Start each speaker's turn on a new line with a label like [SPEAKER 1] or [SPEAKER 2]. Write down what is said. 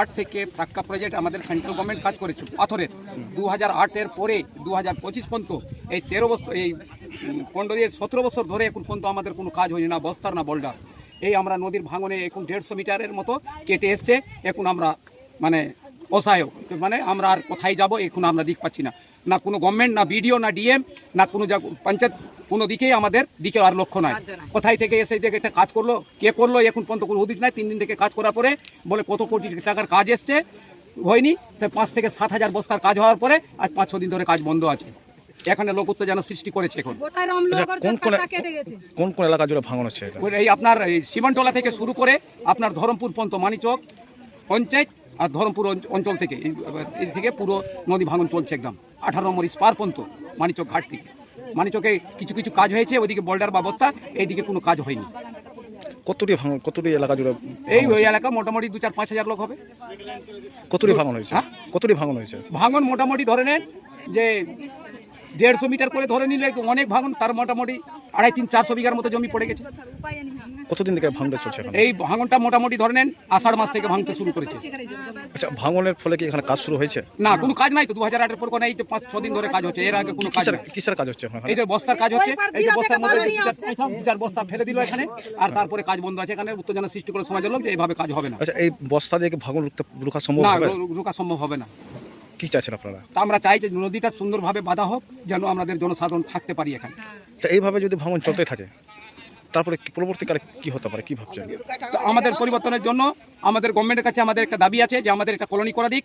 [SPEAKER 1] আট থেকে ফ্রাক্কা প্রজেক্ট আমাদের সেন্ট্রাল গভর্নমেন্ট কাজ করেছে। পাথরের। দু হাজার আটের পরে দু হাজার পঁচিশ পর্যন্ত এই তেরো বছর, এই পনেরো সতেরো বছর ধরে এখন পর্যন্ত আমাদের কোনো কাজ হয়নি, না বস্তার, না বোল্ডার এই আমরা নদীর ভাঙনে এখন দেড়শো মিটারের মতো কেটে এসছে। এখন আমরা মানে অসহায় মানে আমরা আর কোথায় যাব এখন আমরা দিক পাচ্ছি না। না কোনো গভর্নমেন্ট না বিডিও না ডিএম না কোনো পঞ্চায়েত কোনো দিকেই আমাদের দিকে আর লক্ষ্য নয় কোথায় থেকে এসে যে একটা কাজ করল কে করল এখন পর্যন্ত কোনো হদিস নাই। তিন দিন থেকে কাজ করার পরে বলে কত কোটি টাকার কাজ এসছে হয়নি। পাঁচ থেকে সাত হাজার বস্তার কাজ হওয়ার পরে আজ পাঁচ ছ দিন ধরে কাজ বন্ধ আছে। এখানে লোক উত্তেজনা সৃষ্টি করেছে এখন।
[SPEAKER 2] আচ্ছা কোন কোন এলাকা জুড়ে ভাঙন হচ্ছে
[SPEAKER 1] এই আপনার এই সীমান্তলা থেকে শুরু করে আপনার ধরমপুর পর্যন্ত মানিচক পঞ্চায়েত আর ধরমপুর অঞ্চল থেকে এই থেকে পুরো নদী ভাঙন চলছে একদম। আঠারো নম্বর স্পার পর্যন্ত মানিচক ঘাট থেকে। মানিচকে কিছু কিছু কাজ হয়েছে ওইদিকে বোল্ডার ব্যবস্থা এইদিকে কোনো কাজ হয়নি।
[SPEAKER 2] কতটি ভাঙন কতটি এলাকা জুড়ে
[SPEAKER 1] এই ওই? এলাকা মোটামুটি দু চার পাঁচ হাজার লোক হবে।
[SPEAKER 2] কতটি ভাঙন হয়েছে?
[SPEAKER 1] হ্যাঁ?
[SPEAKER 2] কতটি ভাঙন হয়েছে?
[SPEAKER 1] ভাঙন মোটামুটি ধরে নেন যে দেড়শো মিটার করে ধরে নিলে অনেক ভাঙন তার মোটামুটি আড়াই তিন চারশো বিঘার মতো জমি পড়ে গেছে।
[SPEAKER 2] কতদিন থেকে ভাঙনটা চলছে এখন?
[SPEAKER 1] এই ভাঙনটা মোটামুটি ধরে নেন আষাঢ় মাস থেকে ভাঙতে শুরু করেছে।
[SPEAKER 2] আচ্ছা ভাঙনের ফলে কি এখানে কাজ শুরু হয়েছে?
[SPEAKER 1] না কোনো কাজ নাই তো দু হাজার আটের পর কোনো এই যে পাঁচ ছ দিন ধরে কাজ হচ্ছে এর আগে কোনো কাজ
[SPEAKER 2] কিসের কিসের কাজ হচ্ছে এখানে?
[SPEAKER 1] এই যে বস্তার কাজ হচ্ছে এই যে বস্তার মধ্যে দু চার- বস্তা ফেলে দিল এখানে আর তারপরে কাজ বন্ধ আছে এখানে উত্তেজনা সৃষ্টি করে সমাজের লোক যে এইভাবে কাজ হবে না।
[SPEAKER 2] আচ্ছা এই বস্তা দিয়ে ভাঙন রুখতে রুখা সম্ভব
[SPEAKER 1] না
[SPEAKER 2] হবে?
[SPEAKER 1] রো- রোকা সম্ভব হবে না।
[SPEAKER 2] কি চাইছেন আপনারা?
[SPEAKER 1] তা আমরা চাই যে নদীটা সুন্দরভাবে বাঁধা হোক যেন আমাদের জনসাধারণ থাকতে পারি এখানে।
[SPEAKER 2] আচ্ছা এইভাবে যদি ভাঙন চলতে থাকে তারপরে পরবর্তীকালে কি হতে পারে? কি ভাবছেন?
[SPEAKER 1] তো আমাদের পরিবর্তনের জন্য আমাদের গভর্নমেন্টের কাছে আমাদের একটা দাবি আছে যে আমাদের একটা কলোনি করা দিক।